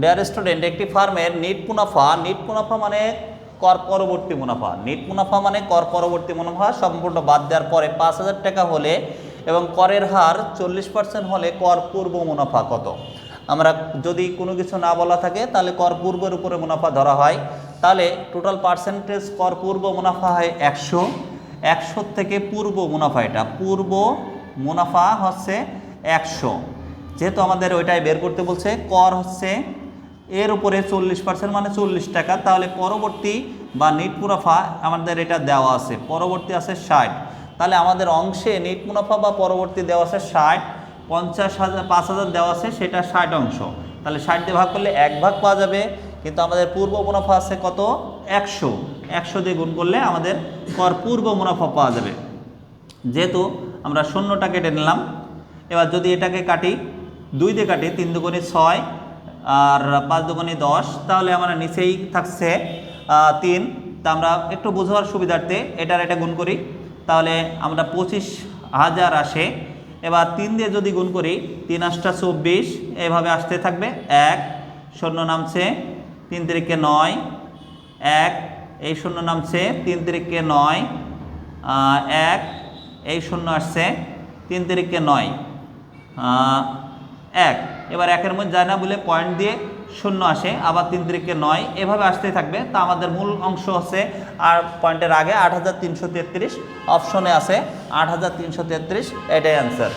Dear student একটি ফার্মের NEET মুনাফা নিট মুনাফা মানে কর পরবর্তী মুনাফা। নিট মুনাফা মানে কর পরবর্তী মুনাফা সম্পূর্ণ বাদ দেওয়ার পরে পাঁচ হাজার টাকা হলে এবং করের হার চল্লিশ পার্সেন্ট হলে কর পূর্ব মুনাফা কত? আমরা যদি কোনো কিছু না বলা থাকে, তাহলে কর পূর্বের উপরে মুনাফা ধরা হয়। তাহলে টোটাল পার্সেন্টেজ কর পূর্ব মুনাফা হয় একশো। একশো থেকে পূর্ব মুনাফা এটা। পূর্ব মুনাফা হচ্ছে একশো। যেহেতু আমাদের ওইটাই বের করতে বলছে, কর হচ্ছে এর উপরে চল্লিশ পার্সেন্ট মানে চল্লিশ টাকা। তাহলে পরবর্তী বা নিট মুনাফা আমাদের এটা দেওয়া আছে। পরবর্তী আছে ষাট। তাহলে আমাদের অংশে নিট মুনাফা বা পরবর্তী দেওয়া আছে ষাট। পঞ্চাশ হাজার, পাঁচ হাজার দেওয়া আছে, সেটা ষাট অংশ। তাহলে ষাট দিয়ে ভাগ করলে এক ভাগ পাওয়া যাবে। কিন্তু আমাদের পূর্ব মুনাফা আছে কত? একশো। একশো দিয়ে গুণ করলে আমাদের কর পূর্ব মুনাফা পাওয়া যাবে। যেহেতু আমরা শূন্যটা কেটে নিলাম, এবার যদি এটাকে কাটি দুই দিয়ে কাটি তিন দুগুণে ছয় আর পাঁচ দুগুণে দশ, তাহলে আমরা নিচেই থাকছে তিন। তা আমরা একটু বোঝার সুবিধার্থে এটার এটা গুণ করি। তাহলে আমরা পঁচিশ হাজার আসে। এবার তিন দিয়ে যদি গুণ করি, তিন আটটা চব্বিশ, এভাবে আসতে থাকবে এক, শূন্য নামছে তিন তিরিকে নয়, এক, এই শূন্য নামছে তিন তিরিকে নয় এক, এই শূন্য আসছে তিন তিরিকে নয় এক। এবার একের মধ্যে যায় না বলে পয়েন্ট দিয়ে শূন্য আসে, আবার তিন তিরিকে নয়। এভাবে আসতেই থাকবে। তা আমাদের মূল অংশ হচ্ছে, আর পয়েন্টের আগে আট হাজার তিনশো তেত্রিশ অপশনে আছে। আট হাজার তিনশো তেত্রিশ, এটাই অ্যান্সার